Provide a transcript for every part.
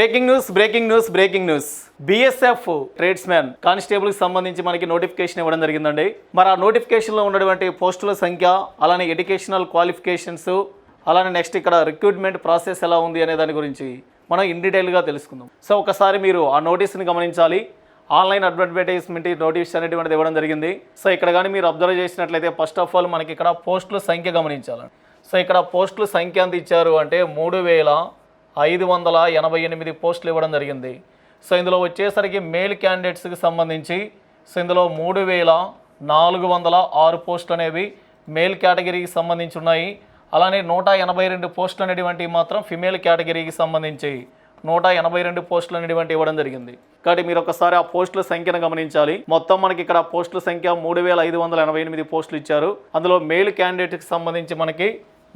Breaking news breaking news breaking news. BSF tradesman కానిస్టేబుల్కి సంబంధించి మనకి notification ఇవ్వడం జరిగిందండి. మరి ఆ నోటిఫికేషన్లో ఉన్నటువంటి పోస్టుల సంఖ్య అలానే ఎడ్యుకేషనల్ క్వాలిఫికేషన్స్ అలానే నెక్స్ట్ ఇక్కడ రిక్రూట్మెంట్ ప్రాసెస్ ఎలా ఉంది అనే దాని గురించి మనం ఇన్ డీటెయిల్గా తెలుసుకుందాం. సో ఒకసారి మీరు ఆ నోటీస్ని గమనించాలి. ఆన్లైన్ అడ్వర్టైజ్మెంట్ నోటీస్ అనేటువంటిది ఇవ్వడం జరిగింది. సో ఇక్కడ కానీ మీరు అబ్జర్వ్ చేసినట్లయితే ఫస్ట్ ఆఫ్ ఆల్ మనకి ఇక్కడ పోస్టుల సంఖ్య గమనించాలండి. సో ఇక్కడ పోస్టుల సంఖ్య ఎంత ఇచ్చారు అంటే మూడు వేల ఐదు వందల ఎనభై ఎనిమిది పోస్టులు ఇవ్వడం జరిగింది. సో ఇందులో వచ్చేసరికి మేల్ క్యాండిడేట్స్కి సంబంధించి సో ఇందులో మూడు వేల నాలుగు వందల ఆరు పోస్టులు అనేవి మేల్ కేటగిరీకి సంబంధించి ఉన్నాయి. అలానే నూట ఎనభై రెండు పోస్టులు అనేటువంటివి మాత్రం ఫిమేల్ కేటగిరీకి సంబంధించి నూట ఎనభై రెండు పోస్టులు అనేటువంటి ఇవ్వడం జరిగింది. కాబట్టి మీరు ఒకసారి ఆ పోస్టుల సంఖ్యను గమనించాలి. మొత్తం మనకి ఇక్కడ పోస్టుల సంఖ్య మూడు వేల ఐదు వందల ఎనభై ఎనిమిది పోస్టులు ఇచ్చారు. అందులో మేల్ క్యాండిడేట్కి సంబంధించి మనకి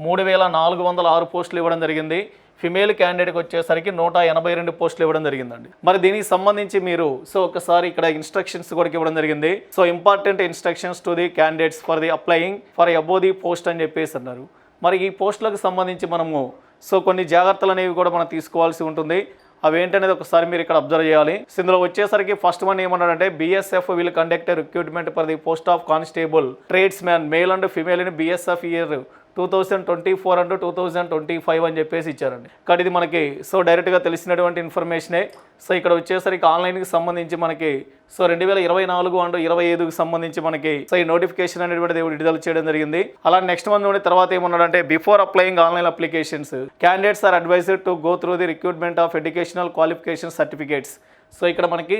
మూడు వేల నాలుగు వందల ఆరు పోస్టులు ఇవ్వడం జరిగింది. ఫిమేల్ క్యాండిడేట్కి వచ్చేసరికి నూట ఎనభై రెండు పోస్టులు ఇవ్వడం జరిగిందండి. మరి దీనికి సంబంధించి మీరు సో ఒకసారి ఇక్కడ ఇన్స్ట్రక్షన్స్ కూడా ఇవ్వడం జరిగింది. So important instructions to the candidates for the applying for above the post అని చెప్పేసి అన్నారు. మరి ఈ పోస్టులకు సంబంధించి మనము సో కొన్ని జాగ్రత్తలు అనేవి కూడా మనం తీసుకోవాల్సి ఉంటుంది. అవి ఏంటనేది ఒకసారి మీరు ఇక్కడ అబ్జర్వ్ చేయాలి. ఇందులో వచ్చేసరికి ఫస్ట్ వన్ ఏమన్నాడంటే BSF will conduct recruitment for the post of constable tradesman male and female in BSF year two thousand twenty four and two thousand twenty five అని చెప్పేసి ఇచ్చారండి. కానీ ఇది మనకి సో డైరెక్ట్గా తెలిసినటువంటి ఇన్ఫర్మేషనే. సో ఇక్కడ వచ్చేసరికి ఆన్లైన్కి సంబంధించి మనకి సో రెండు వేల ఇరవై నాలుగు అండ్ ఇరవై ఐదుకి సంబంధించి మనకి సో ఈ నోటిఫికేషన్ అనేటువంటిది విడుదల చేయడం జరిగింది. అలా నెక్స్ట్ మంత్ నుండి తర్వాత ఏమన్నాడంటే before applying online applications candidates are advised to go through the recruitment of educational qualification certificates so ఇక్కడ మనకి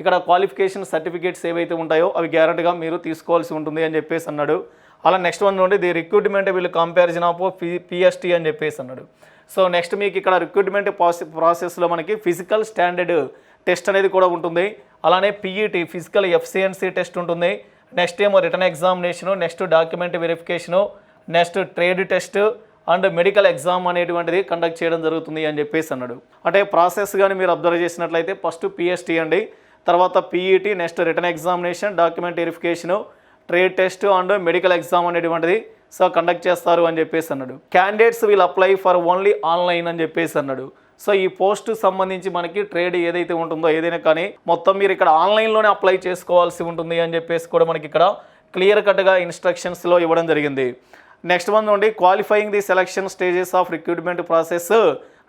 ఇక్కడ క్వాలిఫికేషన్ సర్టిఫికేట్స్ ఏవైతే ఉంటాయో అవి గ్యారంటీగా మీరు తీసుకోవాల్సి ఉంటుంది అని చెప్పేసి అన్నాడు. అలా నెక్స్ట్ వన్ నుండి ది రిక్రూట్మెంట్ వీళ్ళు కంపారిజన్ ఆఫ్ పి పిఎస్టీ అని చెప్పేసి అన్నాడు. సో నెక్స్ట్ మీకు ఇక్కడ రిక్రూట్మెంట్ ప్రాసెస్ ప్రాసెస్లో మనకి ఫిజికల్ స్టాండర్డ్ టెస్ట్ అనేది కూడా ఉంటుంది. అలానే పీఈటీ ఫిజికల్ ఎఫ్సిఎన్సీ టెస్ట్ ఉంటుంది. నెక్స్ట్ ఏమో written examination next document verification next trade test and medical exam అనేటువంటిది కండక్ట్ చేయడం జరుగుతుంది అని చెప్పేసి అన్నాడు. అంటే ప్రాసెస్ కానీ మీరు అబ్జర్వ్ చేసినట్లయితే ఫస్ట్ పిఎస్టీ అండి. తర్వాత PET next written examination document verification trade test and medical exam అనేటువంటిది. సో కండక్ట్ చేస్తారు అని చెప్పేసి అన్నాడు. Candidates will apply for only online అని చెప్పేసి అన్నాడు. సో ఈ పోస్ట్ సంబంధించి మనకి ట్రేడ్ ఏదైతే ఉంటుందో ఏదైనా కానీ మొత్తం మీరు ఇక్కడ ఆన్లైన్లోనే అప్లై చేసుకోవాల్సి ఉంటుంది అని చెప్పేసి కూడా మనకి ఇక్కడ క్లియర్ కట్గా ఇన్స్ట్రక్షన్స్లో ఇవ్వడం జరిగింది. నెక్స్ట్ వన్ నుండి qualifying the selection stages of recruitment process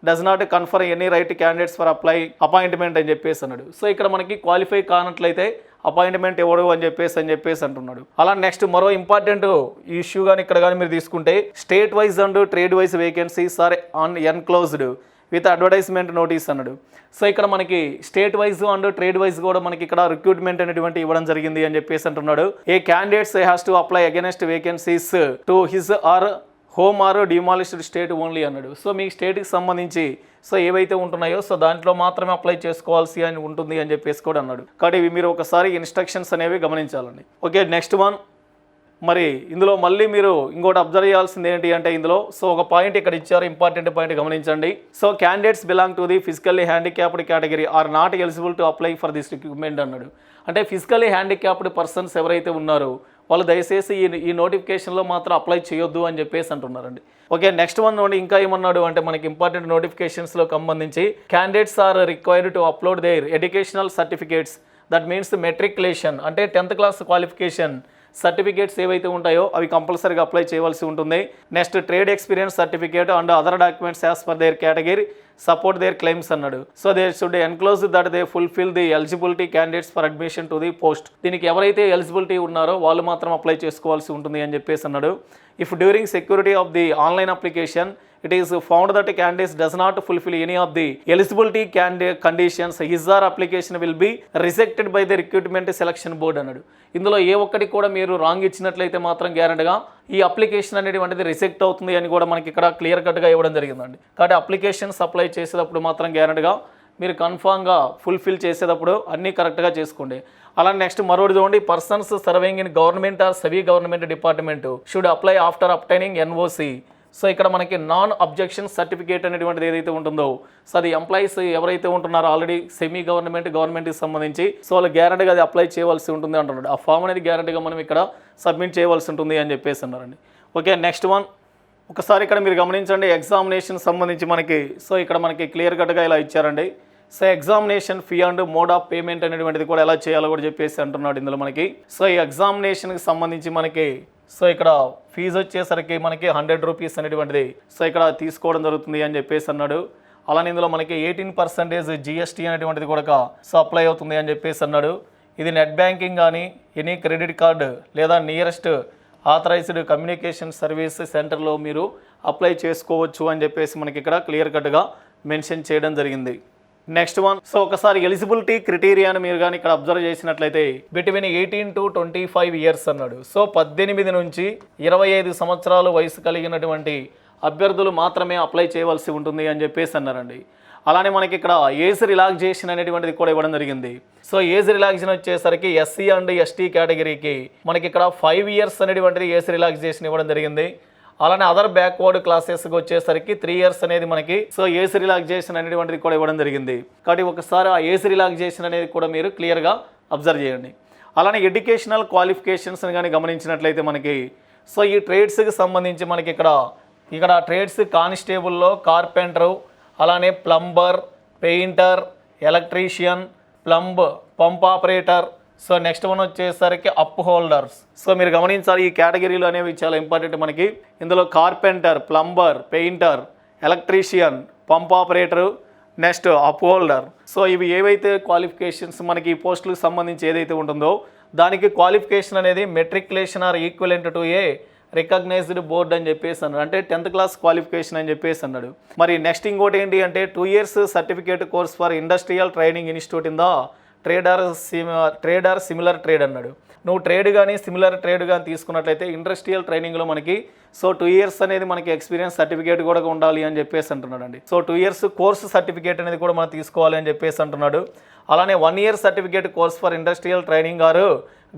does not confer any right candidates for apply appointment అని చెప్పేసి అన్నాడు. సో ఇక్కడ మనకి క్వాలిఫై కానట్లయితే అపాయింట్మెంట్ ఇవ్వడు అని చెప్పేసి అని చెప్పేసి అంటున్నాడు. అలా నెక్స్ట్ మరో ఇంపార్టెంట్ ఇష్యూ కానీ ఇక్కడ కానీ మీరు తీసుకుంటే state wise and trade wise vacancies are on enclosed with advertisement notice అన్నాడు. సో ఇక్కడ మనకి state wise and trade wise కూడా మనకి ఇక్కడ రిక్రూట్మెంట్ అనేటువంటి ఇవ్వడం జరిగింది అని చెప్పేసి అంటున్నాడు. A candidates has to apply against vacancies to his or home or domiciled state only అన్నాడు. సో మీ స్టేట్కి సంబంధించి సో ఏవైతే ఉంటున్నాయో సో దాంట్లో మాత్రమే అప్లై చేసుకోవాల్సి అని ఉంటుంది అని చెప్పేసి కూడా అన్నాడు. కాబట్టి ఇవి మీరు ఒకసారి ఇన్స్ట్రక్షన్స్ అనేవి గమనించాలండి. Okay next one. మరి ఇందులో మళ్ళీ మీరు ఇంకోటి అబ్జర్వ్ చేయాల్సింది ఏంటి అంటే ఇందులో సో ఒక పాయింట్ ఇక్కడ ఇచ్చారు ఇంపార్టెంట్ పాయింట్ గమనించండి. So candidates belong to the physically handicapped category are not eligible to apply for this recruitment అన్నాడు. అంటే ఫిజికల్లీ హ్యాండిక్యాప్డ్ పర్సన్స్ ఎవరైతే ఉన్నారో వాళ్ళు దయచేసి ఈ ఈ నోటిఫికేషన్లో మాత్రం అప్లై చేయొద్దు అని చెప్పేసి అంటున్నారండి. ఓకే నెక్స్ట్ వన్ నుండి ఇంకా ఏమన్నాడు అంటే మనకి ఇంపార్టెంట్ నోటిఫికేషన్స్లో సంబంధించి candidates are required to upload their educational certificates that means matriculation అంటే టెన్త్ క్లాస్ క్వాలిఫికేషన్ సర్టిఫికేట్స్ ఏవైతే ఉంటాయో అవి కంపల్సరీగా అప్లై చేయవలసి ఉంటుంది. Next trade experience certificate and other documents as per their category support their claims అన్నాడు. So they should enclose that they fulfil the eligibility candidates for admission to the post దీనికి ఎవరైతే eligibility ఉన్నారో వాళ్ళు మాత్రం apply చేసుకోవాల్సి ఉంటుంది అని చెప్పేసి అన్నాడు. If during security of the online application it is found that a does not fulfil any of the eligibility eligibility conditions conditions. His or application will be rejected by the recruitment అన్నాడు. ఇందులో ఏ ఒక్కటి కూడా మీరు wrong ఇచ్చినట్లయితే మాత్రం గ్యారెంటీగా ఈ application అనేటువంటిది రిజెక్ట్ అవుతుంది అని కూడా మనకి ఇక్కడ క్లియర్ కట్గా ఇవ్వడం జరిగిందండి. కాబట్టి అప్లికేషన్స్ అప్లై చేసేటప్పుడు మాత్రం గ్యారెంటీగా మీరు కన్ఫామ్గా ఫుల్ఫిల్ చేసేటప్పుడు అన్నీ కరెక్ట్గా చేసుకోండి. అలా నెక్స్ట్ మరొకటి చూడండి persons serving in government or semi government department should apply after obtaining NOC so ఇక్కడ మనకి నాన్ అబ్జెక్షన్ సర్టిఫికేట్ అనేటువంటిది ఏదైతే ఉంటుందో సో అది ఎంప్లాయీస్ ఎవరైతే ఉంటున్నారో ఆల్రెడీ సెమీ గవర్నమెంట్ గవర్నమెంట్కి సంబంధించి సో వాళ్ళు గ్యారంటీగా అది అప్లై చేయవలసి ఉంటుంది అంటున్నాడు. ఆ ఫామ్ అనేది గ్యారంటీగా మనం ఇక్కడ సబ్మిట్ చేయవలసి ఉంటుంది అని చెప్పేసి అన్నారండి. ఓకే నెక్స్ట్ వన్ ఒకసారి ఇక్కడ మీరు గమనించండి ఎగ్జామినేషన్ సంబంధించి మనకి సో ఇక్కడ మనకి క్లియర్ కట్గా ఇలా ఇచ్చారండి. So examination fee and mode of payment అనేటువంటిది కూడా ఎలా చేయాలో కూడా చెప్పేసి అంటున్నాడు ఇందులో మనకి. సో ఈ ఎగ్జామినేషన్కి సంబంధించి మనకి సో ఇక్కడ ఫీజు వచ్చేసరికి మనకి హండ్రెడ్ రూపీస్ అనేటువంటిది. సో ఇక్కడ తీసుకోవడం జరుగుతుంది అని చెప్పేసి అన్నాడు. అలానే ఇందులో మనకి ఎయిటీన్ పర్సెంటేజ్ జిఎస్టీ అనేటువంటిది కూడా సో అప్లై అవుతుంది అని చెప్పేసి అన్నాడు. ఇది నెట్ బ్యాంకింగ్ కానీ ఎనీ క్రెడిట్ కార్డు లేదా నియరెస్ట్ ఆథరైజ్డ్ కమ్యూనికేషన్ సర్వీస్ సెంటర్లో మీరు అప్లై చేసుకోవచ్చు అని చెప్పేసి మనకి ఇక్కడ క్లియర్ కట్గా మెన్షన్ చేయడం జరిగింది. నెక్స్ట్ వన్ సో ఒకసారి ఎలిజిబిలిటీ క్రిటీరియాని మీరు కానీ ఇక్కడ అబ్జర్వ్ చేసినట్లయితే between eighteen to twenty five years అన్నాడు. సో పద్దెనిమిది నుంచి ఇరవై ఐదు సంవత్సరాలు వయసు కలిగినటువంటి అభ్యర్థులు మాత్రమే అప్లై చేయవలసి ఉంటుంది అని చెప్పేసి అన్నారండి. అలానే మనకి ఇక్కడ ఏజ్ రిలాక్సేషన్ అనేటువంటిది కూడా ఇవ్వడం జరిగింది. సో ఏజ్ రిలాక్సేషన్ వచ్చేసరికి ఎస్సీ అండ్ ఎస్టీ కేటగిరీకి మనకి ఇక్కడ ఫైవ్ ఇయర్స్ అనేటువంటిది ఏజ్ రిలాక్సేషన్ ఇవ్వడం జరిగింది. అలానే అదర్ బ్యాక్వర్డ్ క్లాసెస్కి వచ్చేసరికి త్రీ ఇయర్స్ అనేది మనకి సో ఏసీ రిలాక్సేషన్ అనేటువంటిది కూడా ఇవ్వడం జరిగింది. కాబట్టి ఒకసారి ఆ ఏసీ రిలాక్సేషన్ అనేది కూడా మీరు క్లియర్గా అబ్జర్వ్ చేయండి. అలానే ఎడ్యుకేషనల్ క్వాలిఫికేషన్స్ని కానీ గమనించినట్లయితే మనకి సో ఈ ట్రేడ్స్కి సంబంధించి మనకి ఇక్కడ ఇక్కడ ట్రేడ్స్ కానిస్టేబుల్లో కార్పెంటరు అలానే plumber painter electrician plumb pump operator so next one వచ్చేసరికి అప్ హోల్డర్స్. సో మీరు గమనించాలి ఈ కేటగిరీలు అనేవి చాలా ఇంపార్టెంట్ మనకి. ఇందులో carpenter plumber painter electrician pump operator next upholster. So ఇవి ఏవైతే క్వాలిఫికేషన్స్ మనకి ఈ పోస్టులకు సంబంధించి ఏదైతే ఉంటుందో దానికి క్వాలిఫికేషన్ అనేది matriculation or equivalent to a recognised board అని చెప్పేసి అన్నాడు. అంటే టెన్త్ క్లాస్ క్వాలిఫికేషన్ అని చెప్పేసి అన్నాడు. మరి నెక్స్ట్ ఇంకోటి ఏంటి అంటే two years certificate course for industrial training institute in the trader or sim similar trade అన్నాడు. నువ్వు ట్రేడ్ కానీ సిమిలర్ ట్రేడ్ కానీ తీసుకున్నట్లయితే ఇండస్ట్రియల్ ట్రైనింగ్లో మనకి సో టూ ఇయర్స్ అనేది మనకి ఎక్స్పీరియన్స్ సర్టిఫికేట్ కూడా ఉండాలి అని చెప్పేసి అంటున్నాడు అండి so two years course certificate అనేది కూడా మనం తీసుకోవాలి అని చెప్పేసి అంటున్నాడు. అలానే one year certificate course for industrial training or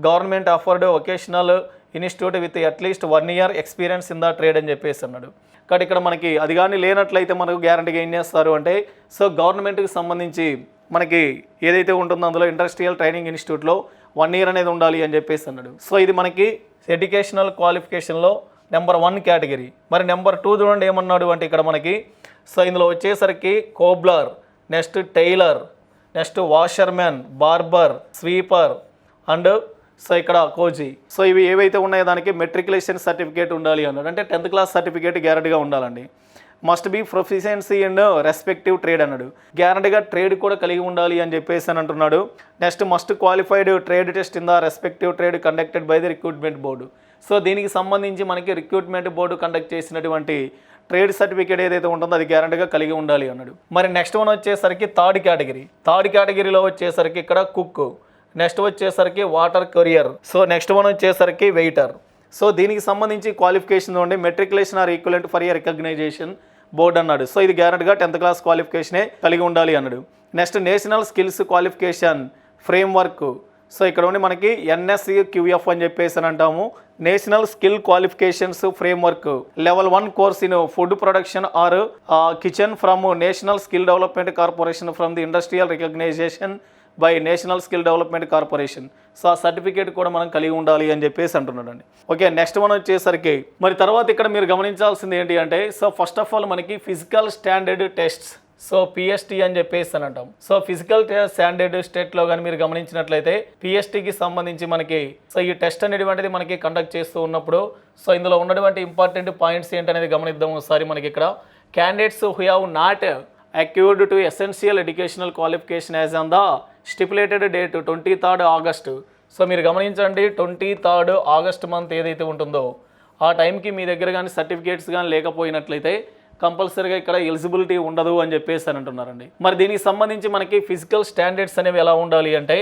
government offered vocational institute with at least one year experience in the trade అని చెప్పేసి అన్నాడు. కాబట్టి ఇక్కడ మనకి అది కానీ లేనట్లయితే మనకు గ్యారంటీగా ఏం చేస్తారు అంటే సో గవర్నమెంట్కి సంబంధించి మనకి ఏదైతే ఉంటుందో అందులో ఇండస్ట్రియల్ ట్రైనింగ్ ఇన్స్టిట్యూట్లో వన్ ఇయర్ అనేది ఉండాలి అని చెప్పేసి అన్నాడు. సో ఇది మనకి ఎడ్యుకేషనల్ క్వాలిఫికేషన్లో నెంబర్ వన్ కేటగిరీ. మరి నెంబర్ టూ చూడండి ఏమన్నాడు అంటే ఇక్కడ మనకి సో ఇందులో వచ్చేసరికి cobbler next tailor next washermen barber sweeper and so ఇక్కడ కోజీ. సో ఇవి ఏవైతే ఉన్నాయో దానికి మెట్రికులేషన్ సర్టిఫికేట్ ఉండాలి అన్నాడు. అంటే టెన్త్ క్లాస్ సర్టిఫికేట్ గ్యారెంటీగా ఉండాలండి. Must be proficiency and respective trade అన్నాడు. గ్యారంటీగా ట్రేడ్ కూడా కలిగి ఉండాలి అని చెప్పేసి అని అంటున్నాడు. Next must qualified trade test in the respective trade conducted by the recruitment board. So దీనికి సంబంధించి మనకి రిక్రూట్మెంట్ బోర్డు కండక్ట్ చేసినటువంటి ట్రేడ్ సర్టిఫికేట్ ఏదైతే ఉంటుందో అది గ్యారంటీగా కలిగి ఉండాలి అన్నాడు. మరి నెక్స్ట్ వన్ వచ్చేసరికి థర్డ్ కేటగిరీ. థర్డ్ కేటగిరీలో వచ్చేసరికి ఇక్కడ కుక్. నెక్స్ట్ వచ్చేసరికి water carrier. So next one వచ్చేసరికి వెయిటర్. సో దీనికి సంబంధించి క్వాలిఫికేషన్ ఉండి matriculation or equivalent for year recognisation. Board అన్నాడు. సో ఇది గ్యారెంటీగా టెన్త్ క్లాస్ క్వాలిఫికేషనే కలిగి ఉండాలి అన్నాడు. Next national skills qualification framework so ఇక్కడ ఉండి మనకి ఎన్ఎస్సి క్యూఎఫ్ అని చెప్పేసి అని అంటాము. National skill qualifications framework level one course in food production or kitchen from national skill development corporation from the industrial recognisation by national skill development corporation. So ఆ certificate కూడా మనం కలిగి ఉండాలి అని చెప్పేసి అంటున్నాడండి. ఓకే నెక్స్ట్ మనం వచ్చేసరికి మరి తర్వాత ఇక్కడ మీరు గమనించాల్సింది ఏంటి అంటే సో ఫస్ట్ ఆఫ్ ఆల్ మనకి physical standard tests so PST అని చెప్పేసి అని అంటాం. సో ఫిజికల్ స్టాండర్డ్ స్టేట్లో కానీ మీరు గమనించినట్లయితే పిఎస్టీకి సంబంధించి మనకి సో ఈ టెస్ట్ అనేటువంటిది మనకి కండక్ట్ చేస్తూ ఉన్నప్పుడు సో ఇందులో ఉన్నటువంటి ఇంపార్టెంట్ పాయింట్స్ ఏంటనేది గమనిద్దాం ఒకసారి మనకి ఇక్కడ. Candidates who have not acquired to essential educational qualification as on the stipulated date twenty third August. So మీరు గమనించండి ట్వంటీ థర్డ్ ఆగస్ట్ మంత్ ఏదైతే ఉంటుందో ఆ టైంకి మీ దగ్గర కానీ సర్టిఫికేట్స్ కానీ లేకపోయినట్లయితే కంపల్సరీగా ఇక్కడ ఎలిజిబిలిటీ ఉండదు అని చెప్పేసి అని అంటున్నారండి. మరి దీనికి సంబంధించి మనకి ఫిజికల్ స్టాండర్డ్స్ అనేవి ఎలా ఉండాలి అంటే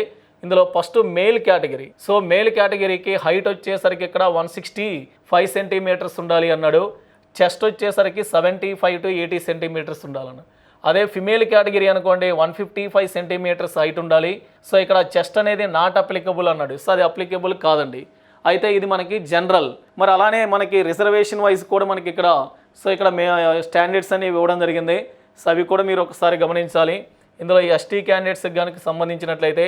ఇందులో first male category. So male కేటగిరీకి హైట్ వచ్చేసరికి ఇక్కడ వన్ సిక్స్టీ ఫైవ్ సెంటీమీటర్స్ ఉండాలి అన్నాడు. చెస్ట్ వచ్చేసరికి seventy five to eighty centimetres ఉండాలన్నాడు అదే ఫిమేల్ కేటగిరీ అనుకోండి one fifty five centimetres height ఉండాలి. సో ఇక్కడ చెస్ట్ అనేది నాట్ అప్లికబుల్ అన్నాడు. సో అది అప్లికబుల్ కాదండి. అయితే ఇది మనకి జనరల్ మరి అలానే మనకి రిజర్వేషన్ వైజ్ కూడా మనకి ఇక్కడ సో ఇక్కడ మే స్టాండర్డ్స్ అనేవి ఇవ్వడం జరిగింది. సో అవి కూడా మీరు ఒకసారి గమనించాలి. ఇందులో ఎస్టీ క్యాండిడేట్స్కి కనుక సంబంధించినట్లయితే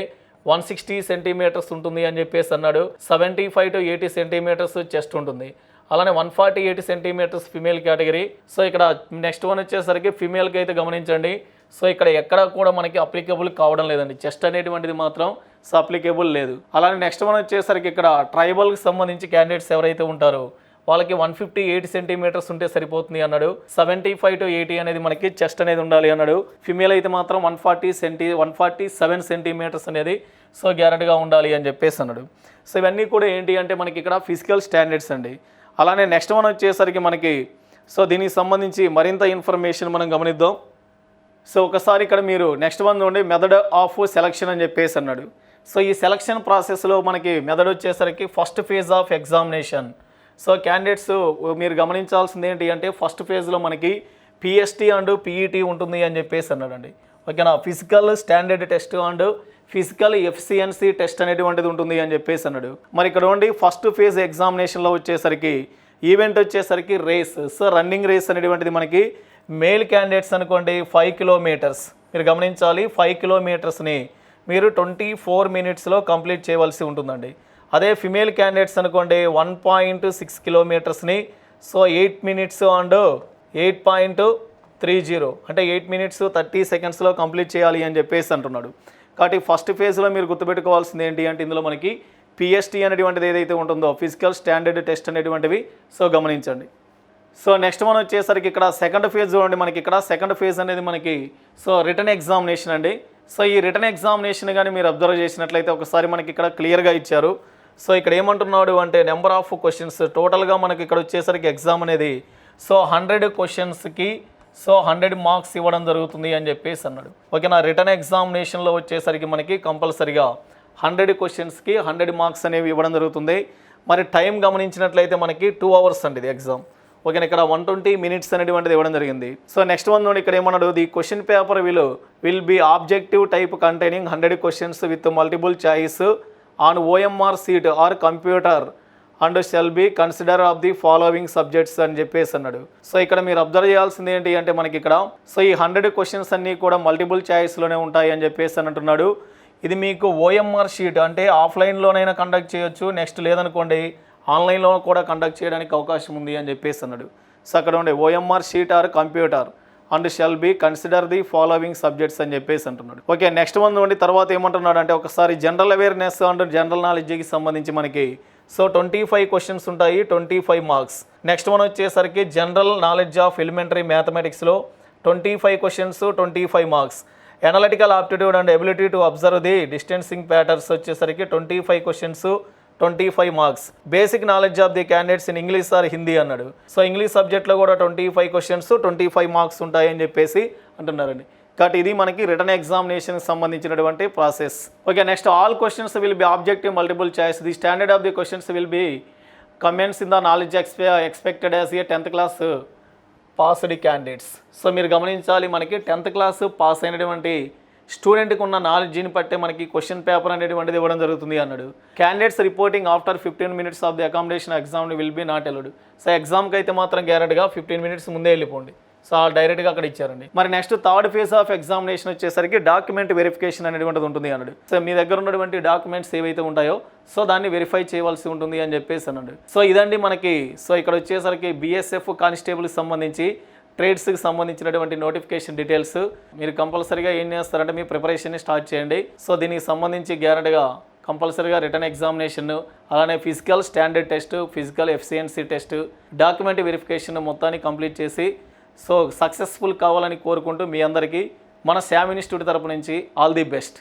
వన్ సిక్స్టీ సెంటీమీటర్స్ ఉంటుంది అని చెప్పేసి అన్నాడు. Seventy five to eighty centimetres chest ఉంటుంది. అలానే one forty eight centimetres female category so ఇక్కడ నెక్స్ట్ వన్ వచ్చేసరికి ఫిమేల్కి అయితే గమనించండి. సో ఇక్కడ ఎక్కడ కూడా మనకి అప్లికేబుల్ కావడం లేదండి. చెస్ట్ అనేటువంటిది మాత్రం సో అప్లికేబుల్ లేదు. అలానే నెక్స్ట్ వన్ వచ్చేసరికి ఇక్కడ ట్రైబల్కి సంబంధించి క్యాండిడేట్స్ ఎవరైతే ఉంటారో వాళ్ళకి వన్ ఫిఫ్టీ ఎయిట్ సెంటీమీటర్స్ ఉంటే సరిపోతుంది అన్నాడు. సెవెంటీ ఫైవ్ టు ఎయిటీ అనేది మనకి చెస్ట్ అనేది ఉండాలి అన్నాడు. ఫిమేల్ అయితే మాత్రం one forty centi one forty seven centimetres అనేది సో గ్యారెంటీగా ఉండాలి అని చెప్పేసి అన్నాడు. సో ఇవన్నీ కూడా ఏంటి అంటే మనకి ఇక్కడ ఫిజికల్ స్టాండర్డ్స్ అండి. అలానే నెక్స్ట్ వన్ వచ్చేసరికి మనకి సో దీనికి సంబంధించి మరింత ఇన్ఫర్మేషన్ మనం గమనిద్దాం. సో ఒకసారి ఇక్కడ మీరు నెక్స్ట్ వన్ నుండి మెథడ్ ఆఫ్ సెలక్షన్ అని చెప్పేసి అన్నాడు. సో ఈ సెలక్షన్ ప్రాసెస్లో మనకి మెథడ్ వచ్చేసరికి first phase of examination so candidates మీరు గమనించాల్సింది ఏంటి అంటే ఫస్ట్ ఫేజ్లో మనకి పిఎస్టీ అండ్ పీఈటీ ఉంటుంది అని చెప్పేసి అన్నాడండి. ఓకేనా? Physical standard test and physical efficiency test అనేటువంటిది ఉంటుంది అని చెప్పేసి అన్నాడు. మరి ఇక్కడ ఉండి ఫస్ట్ ఫేజ్ ఎగ్జామినేషన్లో వచ్చేసరికి ఈవెంట్ వచ్చేసరికి రేస్ సో రన్నింగ్ రేస్ అనేటువంటిది మనకి మేల్ క్యాండిడేట్స్ అనుకోండి ఫైవ్ కిలోమీటర్స్. మీరు గమనించాలి ఫైవ్ కిలోమీటర్స్ని మీరు ట్వంటీ ఫోర్ మినిట్స్లో కంప్లీట్ చేయవలసి ఉంటుందండి. అదే ఫిమేల్ క్యాండిడేట్స్ అనుకోండి one point six కిలోమీటర్స్ని so eight minutes and eight point three zero. అంటే ఎయిట్ మినిట్స్ థర్టీ సెకండ్స్లో కంప్లీట్ చేయాలి అని చెప్పేసి అంటున్నాడు. కాబట్టి ఫస్ట్ ఫేజ్లో మీరు గుర్తుపెట్టుకోవాల్సింది ఏంటి అంటే ఇందులో మనకి పిఎస్టీ అనేటువంటిది ఏదైతే ఉంటుందో ఫిజికల్ స్టాండర్డ్ టెస్ట్ అనేటువంటివి. సో గమనించండి. సో నెక్స్ట్ మనం వచ్చేసరికి ఇక్కడ సెకండ్ ఫేజ్ చూడండి. మనకి ఇక్కడ సెకండ్ ఫేజ్ అనేది మనకి సో రిటర్న్ ఎగ్జామినేషన్ అండి. సో ఈ రిటర్న్ ఎగ్జామినేషన్ కానీ మీరు అబ్జర్వ్ చేసినట్లయితే ఒకసారి మనకి ఇక్కడ క్లియర్గా ఇచ్చారు. సో ఇక్కడ ఏమంటున్నాడు అంటే నెంబర్ ఆఫ్ క్వశ్చన్స్ టోటల్గా మనకి ఇక్కడ వచ్చేసరికి ఎగ్జామ్ అనేది సో హండ్రెడ్ క్వశ్చన్స్కి సో హండ్రెడ్ మార్క్స్ ఇవ్వడం జరుగుతుంది అని చెప్పేసి అన్నాడు. ఓకేనా రిటర్న్ ఎగ్జామినేషన్లో వచ్చేసరికి మనకి కంపల్సరిగా హండ్రెడ్ క్వశ్చన్స్కి హండ్రెడ్ మార్క్స్ అనేవి ఇవ్వడం జరుగుతుంది. మరి టైం గమనించినట్లయితే మనకి టూ అవర్స్ అండి ఇది ఎగ్జామ్. ఓకేనా ఇక్కడ వన్ ట్వంటీ మినిట్స్ అనేటువంటిది ఇవ్వడం జరిగింది. సో నెక్స్ట్ వన్ నుండి ఇక్కడ ఏమన్నాడు the question paper will will be objective type containing hundred questions with multiple choice on OMR sheet or computer and shall be consider of the following subjects అని చెప్పేసి అన్నాడు. So ఇక్కడ మీరు observe చేయాల్సింది ఏంటి అంటే మనకి ఇక్కడ సో ఈ హండ్రెడ్ క్వశ్చన్స్ అన్నీ కూడా మల్టిపుల్ ఛాయిస్లోనే ఉంటాయి అని చెప్పేసి అని అంటున్నాడు ఇది మీకు ఓఎంఆర్ షీట్ అంటే ఆఫ్లైన్లోనైనా కండక్ట్ చేయొచ్చు నెక్స్ట్ లేదనుకోండి ఆన్లైన్లో కూడా కండక్ట్ చేయడానికి అవకాశం ఉంది అని చెప్పేసి అన్నాడు. సో అక్కడ ఉండే OMR sheet or computer and shall be consider the following subjects అని చెప్పేసి అంటున్నాడు. ఓకే నెక్స్ట్ మంత్ నుండి తర్వాత ఏమంటున్నాడు అంటే ఒకసారి జనరల్ అవేర్నెస్ అండ్ జనరల్ నాలెడ్జ్కి సంబంధించి మనకి సో ట్వంటీ ఫైవ్ క్వశ్చన్స్ ఉంటాయి twenty five marks next one వచ్చేసరికి general knowledge of elementary మ్యాథమెటిక్స్లో twenty five questions twenty five marks analytical aptitude and ability to observe the distancing patterns వచ్చేసరికి twenty five questions twenty five marks basic knowledge of the candidates in English or Hindi అన్నాడు so English సబ్జెక్ట్లో కూడా twenty five questions twenty five marks ఉంటాయని చెప్పేసి అంటున్నారండి. కాబట్టి ఇది మనకి రిటర్న్ ఎగ్జామినేషన్కి సంబంధించినటువంటి process okay next all questions will be objective multiple choice the standard of the questions will be comments in the knowledge ఎక్స్పె expected as a tenth class passed candidates so మీరు గమనించాలి మనకి టెన్త్ క్లాస్ పాస్ అయినటువంటి స్టూడెంట్కి ఉన్న నాలెడ్జ్ని బట్టే మనకి question paper అనేటువంటిది ఇవ్వడం జరుగుతుంది అన్నాడు. Candidates reporting after fifteen minutes of the accommodation exam will be not allowed so ఎగ్జామ్కి అయితే మాత్రం గ్యారెంట్గా ఫిఫ్టీన్ మినిట్స్ ముందే వెళ్ళిపోండి. సో డైరెక్ట్గా అక్కడ ఇచ్చారండి. మరి next third phase of examination వచ్చేసరికి డాక్యుమెంట్ వెరిఫికేషన్ అనేటువంటిది ఉంటుంది అన్నాడు. సో మీ దగ్గర ఉన్నటువంటి డాక్యుమెంట్స్ ఏవైతే ఉంటాయో సో దాన్ని వెరిఫై చేయవలసి ఉంటుంది అని చెప్పేసి అన్నాడు. సో ఇదండి మనకి సో ఇక్కడ వచ్చేసరికి బీఎస్ఎఫ్ కానిస్టేబుల్కి సంబంధించి ట్రేడ్స్కి సంబంధించినటువంటి నోటిఫికేషన్ డీటెయిల్స్. మీరు కంపల్సరీగా ఏం చేస్తారంటే మీ ప్రిపరేషన్ని స్టార్ట్ చేయండి. సో దీనికి సంబంధించి గ్యారెంటీగా కంపల్సరీగా రిటర్న్ ఎగ్జామినేషన్ అలానే physical standard test physical efficiency test document verification మొత్తాన్ని కంప్లీట్ చేసి సో సక్సెస్ఫుల్ కావాలని కోరుకుంటూ మీ అందరికీ మన శామ్ ఇన్స్టిట్యూట్ తరపు నుంచి ఆల్ ది బెస్ట్.